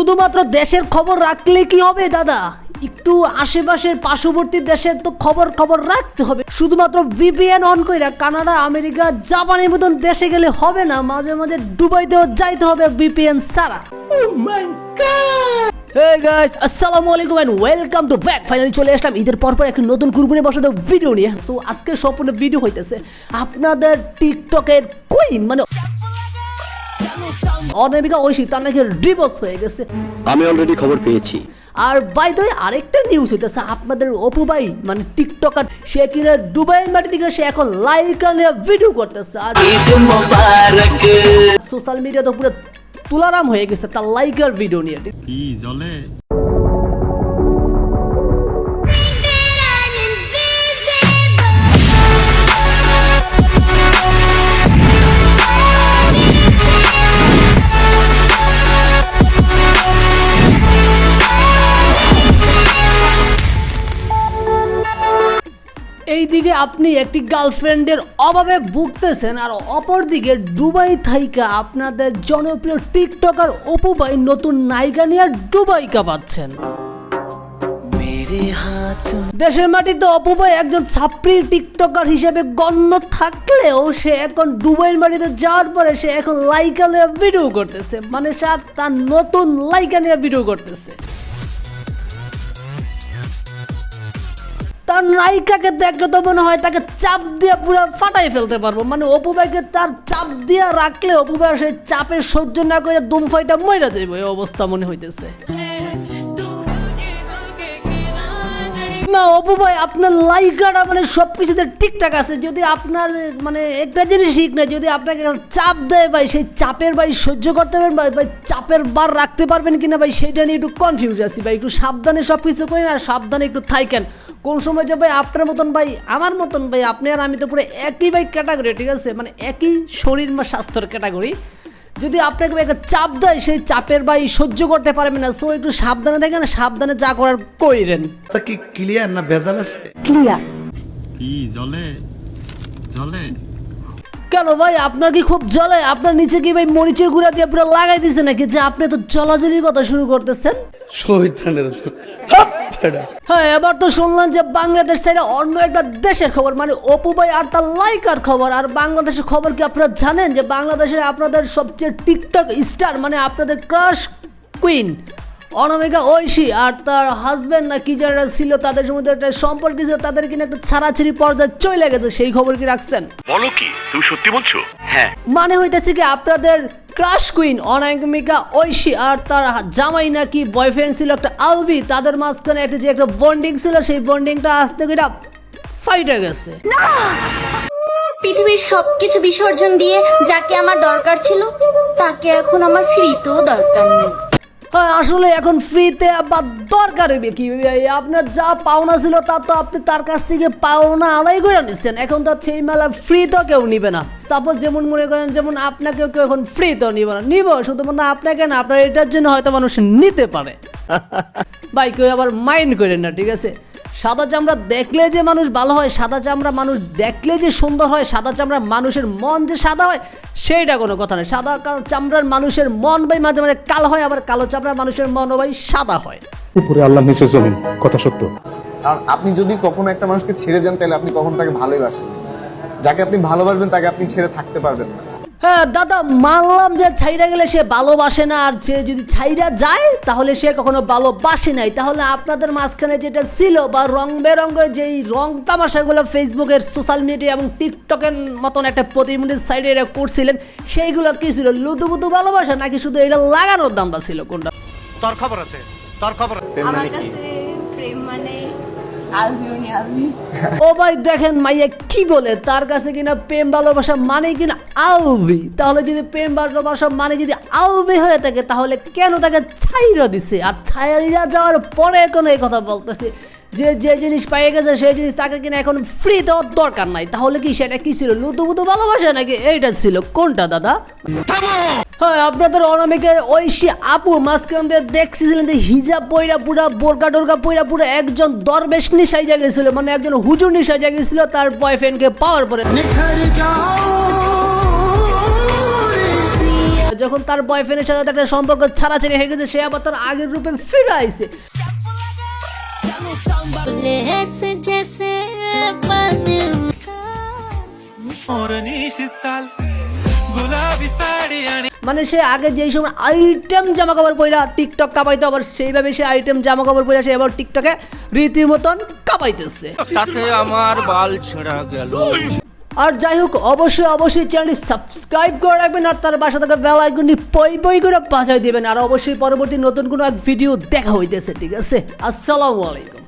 শুধুমাত্র দেশের খবর রাখলে কি হবে দাদা? একটু আশেপাশের পার্শ্ববর্তী দেশের তো খবর খবর রাখতে হবে। শুধুমাত্র ভিপিএন অন কইরা কানাডা আমেরিকা জাপানের মতন দেশে গেলে হবে না মাঝে মাঝে দুবাইতেও যাইতে হবে ভিপিএন ছাড়া। হে গাইস আসসালামু আলাইকুম and welcome to back finally চলে আসলাম ঈদের পর পর একটা নতুন কুরবানি বসাতে ভিডিও নিয়ে। সো আজকে সম্পূর্ণ ভিডিও হইতেছে আপনাদের টিকটকের কুইন মানে অনামিকা ঐশী তার নাকি ডিভোর্স হয়ে গেছে। আমি অলরেডি খবর পেয়েছি। আর বাই দই আরেকটা নিউজ হইতেছে আপনাদের অপু ভাই মানে টিকটকার সে কিনা দুবাইয়ের মাটি থেকে সে এখন লাইক নিয়ে ভিডিও করতেছে। আর সোশ্যাল মিডিয়া তো পুরো তুলারাম হয়ে গেছে তার লাইকার ভিডিও নিয়ে। কি জলে? এইদিকে আপনি একটি গার্লফ্রেন্ডের অভাবে ভুগতেছেন আর অপরদিকে দুবাই থাইকা আপনাদের জনপ্রিয় টিকটকার অপু ভাই নতুন নায়িকা নিয়ে দুবাই কাঁপাচ্ছেন দেশের মাটিতে অপু ভাই একজন ছাত্রী টিকটকার হিসেবে গণ্য থাকলেও সে এখন দুবাইয়ের মাটিতে যাওয়ার পরে সে এখন লাইকা নিয়ে ভিডিও করতেছে। মানে সে তার নতুন লাইকা নিয়ে ভিডিও করতেছে। তার নায়িকাকে দেখলে তো মনে হয় তাকে চাপ দিয়ে পুরো ফাটাই ফেলতে পারব। মানে অপু ভাইকে তার চাপ দিয়ে রাখলে অপু ভাই সেই চাপের সহ্য না করে দুম ফাইটা মইরা যাইব, এই অবস্থা মনে হইতেছে। না, অপু ভাই, আপনার লাইকাটা মানে সব কিছুতে ঠিকঠাক আছে। যদি আপনার মানে একটা জিনিস ঠিক না যদি আপনাকে চাপ দেয় ভাই, সেই চাপের ভাই সহ্য করতে পারবেন ভাই ভাই, চাপের বার রাখতে পারবেন কিনা ভাই, সেইটা নিয়ে একটু কনফিউজ আছি ভাই। একটু সাবধানে সব কিছু করেন আর সাবধানে একটু থাকেন। কোন সময় যে ভাই আপনার মতন ভাই আমার মতন ভাই আপনি আর আমি তো পুরো একই ভাই ক্যাটাগরি ঠিক আছে? মানে একই শরীর বা স্বাস্থ্যর ক্যাটাগরি যদি আপনাকে ভাই একটা চাপ দেয় সেই চাপের ভাই সহ্য করতে পারবেন না। তো একটু সাবধানে দেখেন সাবধানে যা করার কইরেন। কি ক্লিয়ার না ভেজাল আছে? ক্লিয়ার কি জলে? জলে? কেন ভাই? আপনার কি খুব জলে আপনার নিচে কি ভাই মরিচের গুঁড়া দিয়ে পুরো লাগাই দিছে নাকি? যে আপনি তো জলাজলির কথা শুরু করতেছেন। শহীদানের হ্যাঁ। এবার তো শুনলাম যে বাংলাদেশ ছেড়ে অন্য একটা দেশের খবর মানে অপু ভাই আর তার লাইকার খবর। আর বাংলাদেশের খবর কি আপনারা জানেন? যে বাংলাদেশের আপনাদের সবচেয়ে টিকটক স্টার মানে আপনাদের ক্রাশ কুইন অনামিকা ঐশী আর তার হাজবেন্ড না কি যারা ছিল তাদের মধ্যে একটা সম্পর্ক ছিল তাদের কিনা একটা ছাড়াছাড়ি পর্যায়ে চলে গেছে সেই খবর কি রাখছেন? বলো কি তুমি সত্যি বলছো? হ্যাঁ। মানে হইতেছে কি আপনাদের ক্রাশ কুইন অনামিকা ঐশী আর তার জামাই নাকি বয়ফ্রেন্ড ছিল একটা আলবি তাদের মাঝখানে একটা যে একটা বন্ডিং ছিল সেই বন্ডিংটা আসতে করে ফাইটে গেছে। পৃথিবীর সবকিছু বিসর্জন দিয়ে যাকে আমার দরকার ছিল তাকে এখন আমার ফ্রিতেও দরকার নেই। হ্যাঁ আসলে এখন ফ্রিতে আবার দরকার হইবে কি? আপনার যা পাওনা ছিল তা তো আপনি তার কাছ থেকে পাওনা আদায় করে নিচ্ছেন। এখন তো সেই মেলা ফ্রি তো কেউ নিবে না। সাপোজ যেমন মনে করেন যেমন আপনাকেও কেউ এখন ফ্রি তো নিবে না। নিব শুধুমাত্র আপনাকে না আপনার এটার জন্য হয়তো মানুষ নিতে পারে। ভাই কেউ আবার মাইন্ড করেন না ঠিক আছে? সাদা চামড়া দেখলে যে মানুষ ভালো হয় সাদা চামড়া মানুষ দেখলে যে সুন্দর হয় সাদা চামড়া মানুষের মন যে সাদা হয় সেইটা কোনো কথা নয়। সাদা চামড়ার মানুষের মন ভাই মাঝে মাঝে কালো হয় আবার কালো চামড়ার মানুষের মনও ভাই সাদা হয়। উপরে আল্লাহ নিচে জমিন কথা সত্য। কারণ আপনি যদি কখনো একটা মানুষকে ছেড়ে যান তাহলে আপনি কখনো তাকে ভালোবাসেন যাকে আপনি ভালোবাসবেন তাকে আপনি ছেড়ে থাকতে পারবেন না। হ্যাঁ দাদা মানলাম যে ছাইরা গেলে সে ভালোবাসে না আর সে যদি ছাইরা যায় তাহলে সে কখনো ভালোবাসে নাই। তাহলে আপনাদের মাঝখানে যেটা ছিল বা রং বেরঙ্গের যেই রং তামাশাগুলো ফেসবুকের সোশ্যাল মিডিয়া এবং টিকটকের মতন একটা প্রতিমূর্তির সাইডে এটা করছিলেন সেইগুলো কি ছিল লুতুপুতু ভালোবাসা নাকি শুধু এটা লাগানোর দামটা ছিল কোনটা? তোর খবর আছে তোর খবর আমার কাছে প্রেম মানে ও ভাই, দেখেন মাইয়া কি বলে? তার কাছে কিনা প্রেম ভালোবাসা মানে কিনা আলবি? তাহলে যদি প্রেম ভালোবাসা মানে যদি আলবি হয়ে থাকে, তাহলে কেন তাকে ছাইরা দিছে? আর ছাইরা যাওয়ার পরে কোনো এই কথা বলতেছে? যে যে জিনিস পেয়ে গেছে সেই জিনিস তাকে কিনা এখন ফ্রি দেওয়ার দরকার নাই। তাহলে কি সেটা কি ছিল? লুতু বুতু ভালোবাসা নাকি? এইটা ছিল। কোনটা দাদা? হ্যাঁ আপনাদের অনামিকে ঐশী আপু মাঝখান দিয়ে দেখছিলেন যে হিজাব পইরা পুরা বোরকা টোরকা পইরা পুরো একজন দরবেশ নিশাই গেছিল মানে একজন হুজুর নিশাই গেছিল তার বয়ফ্রেন্ডকে পাওয়ার পরে। যখন তার বয়ফ্রেন্ডের সাথে একটা সম্পর্ক ছাড়াছাড়ি হয়ে গেছে সে আবার তার আগের রূপে ফিরে আইছে। মানে সে আগে যেই সময় আইটেম জামা কাপড় পইরা টিকটক কাপাইতো আবার সেইভাবে সে আইটেম জামা কাপড় পইরা সে আবার টিকটকে রীতির মতন কাপাইতেছে। তাতে আমার বাল ছেঁড়া গেল। আর যাই হোক অবশ্যই অবশ্যই চ্যানেলটি সাবস্ক্রাইব করে রাখবেন আর তার বাসা থেকে বেল আইকনটি পই পই করে বাজাই দিবেন। আর অবশ্যই পরবর্তী নতুন কোনো এক ভিডিও দেখা হইতেছে ঠিক আছে? আসসালামু আলাইকুম।